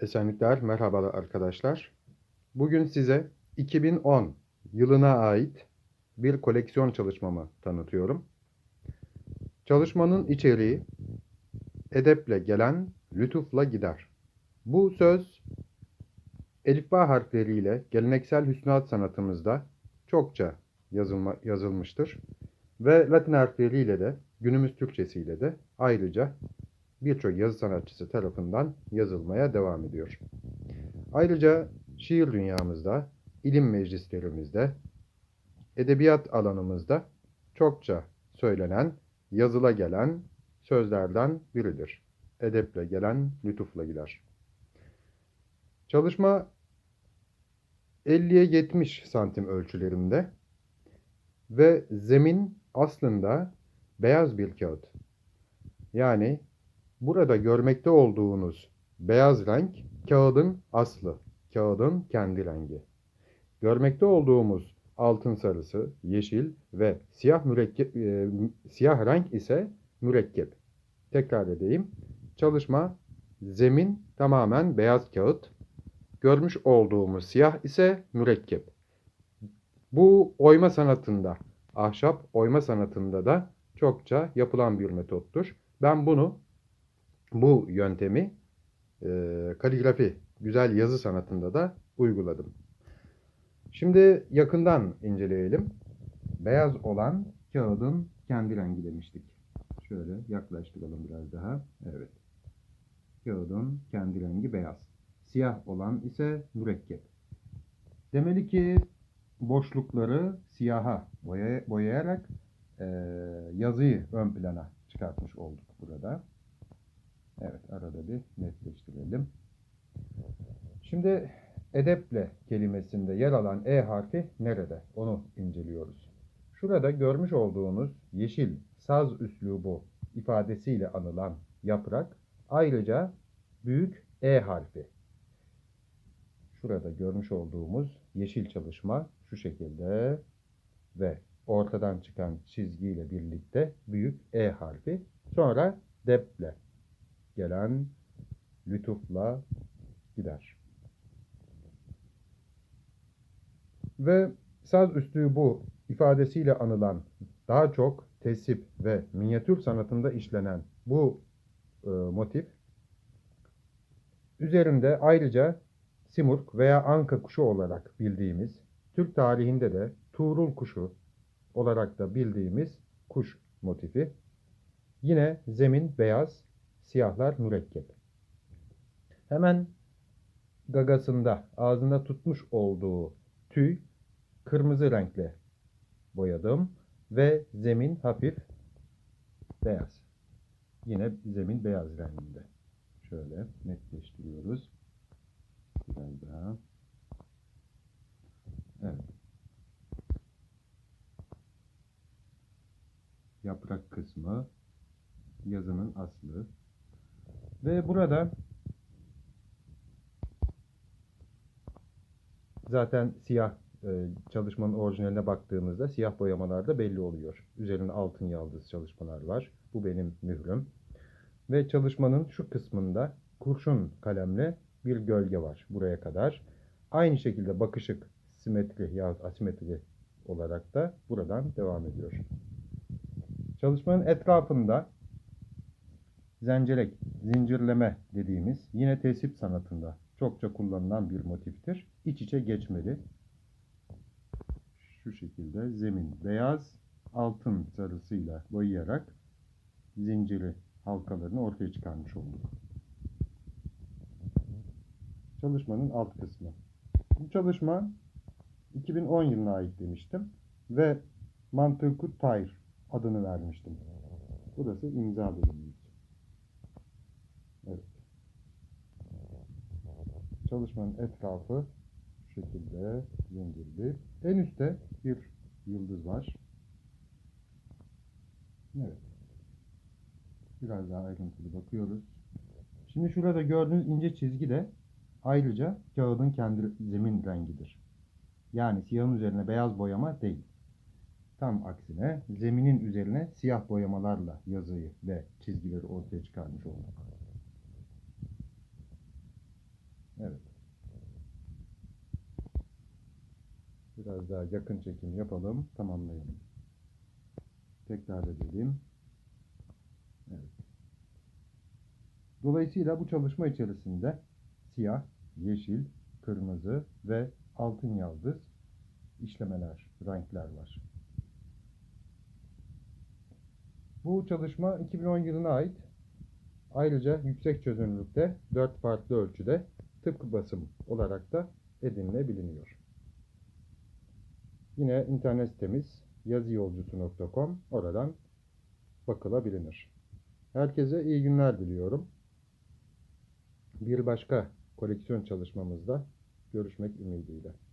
Esenlikler, merhabalar arkadaşlar. Bugün size 2010 yılına ait bir koleksiyon çalışmamı tanıtıyorum. Çalışmanın içeriği edeple gelen, lütufla gider. Bu söz elifba harfleriyle geleneksel hüsnat sanatımızda çokça yazılma, yazılmıştır. Ve Latin harfleriyle de günümüz Türkçesiyle de ayrıca birçok yazı sanatçısı tarafından yazılmaya devam ediyor. Ayrıca şiir dünyamızda, ilim meclislerimizde, edebiyat alanımızda çokça söylenen, yazıla gelen sözlerden biridir. Edeple gelen, lütufla gider. Çalışma 50'ye 70 santim ölçülerinde ve zemin aslında beyaz bir kağıt. Yani Burada görmekte olduğunuz beyaz renk kağıdın aslı, kağıdın kendi rengi. Görmekte olduğumuz altın sarısı, yeşil ve siyah mürekkep e, siyah renk ise mürekkep. Tekrar edeyim. Çalışma zemin tamamen beyaz kağıt. Görmüş olduğumuz siyah ise mürekkep. Bu oyma sanatında, ahşap oyma sanatında da çokça yapılan bir metottur. Ben bunu bu yöntemi e, kaligrafi, güzel yazı sanatında da uyguladım. Şimdi yakından inceleyelim. Beyaz olan kağıdın kendi rengi demiştik. Şöyle yaklaştıralım biraz daha. Evet. Kağıdın kendi rengi beyaz. Siyah olan ise mürekkep. Demeli ki boşlukları siyaha boyayarak e, yazıyı ön plana çıkartmış olduk burada. Evet arada bir netleştirelim. Şimdi edeple kelimesinde yer alan E harfi nerede? Onu inceliyoruz. Şurada görmüş olduğunuz yeşil saz üslubu ifadesiyle anılan yaprak ayrıca büyük E harfi. Şurada görmüş olduğumuz yeşil çalışma şu şekilde ve ortadan çıkan çizgiyle birlikte büyük E harfi. Sonra deple gelen lütufla gider. Ve saz üstü bu ifadesiyle anılan daha çok tesip ve minyatür sanatında işlenen bu e, motif üzerinde ayrıca simurg veya anka kuşu olarak bildiğimiz Türk tarihinde de Tuğrul kuşu olarak da bildiğimiz kuş motifi. Yine zemin beyaz, siyahlar mürekkep. Hemen gagasında, ağzında tutmuş olduğu tüy kırmızı renkle boyadım ve zemin hafif beyaz. Yine zemin beyaz renginde. Şöyle netleştiriyoruz. Biraz daha. Evet. Yaprak kısmı yazının aslı. Ve burada zaten siyah e, çalışmanın orijinaline baktığımızda siyah boyamalarda belli oluyor. Üzerinde altın yaldız çalışmalar var. Bu benim mührüm. Ve çalışmanın şu kısmında kurşun kalemle bir gölge var buraya kadar. Aynı şekilde bakışık simetri yahut asimetri olarak da buradan devam ediyor. Çalışmanın etrafında Zencelek, zincirleme dediğimiz yine tesip sanatında çokça kullanılan bir motiftir. İç içe geçmeli. Şu şekilde zemin beyaz, altın sarısıyla boyayarak zinciri halkalarını ortaya çıkarmış olduk. Çalışmanın alt kısmı. Bu çalışma 2010 yılına ait demiştim ve Mantıkut Tayr adını vermiştim. Burası imza bölümü. Evet. Çalışmanın etrafı şu şekilde zincirli. En üstte bir yıldız var. Evet. Biraz daha ayrıntılı bakıyoruz. Şimdi şurada gördüğünüz ince çizgi de ayrıca kağıdın kendi zemin rengidir. Yani siyahın üzerine beyaz boyama değil. Tam aksine zeminin üzerine siyah boyamalarla yazıyı ve çizgileri ortaya çıkarmış olduk. Evet. Biraz daha yakın çekim yapalım, tamamlayalım. Tekrar edelim. Evet. Dolayısıyla bu çalışma içerisinde siyah, yeşil, kırmızı ve altın yaldız işlemeler, renkler var. Bu çalışma 2010 yılına ait. Ayrıca yüksek çözünürlükte 4 farklı ölçüde tıpkı basım olarak da edinilebiliyor. Yine internet sitemiz yazıyolcusu.com oradan bakılabilir. Herkese iyi günler diliyorum. Bir başka koleksiyon çalışmamızda görüşmek ümidiyle.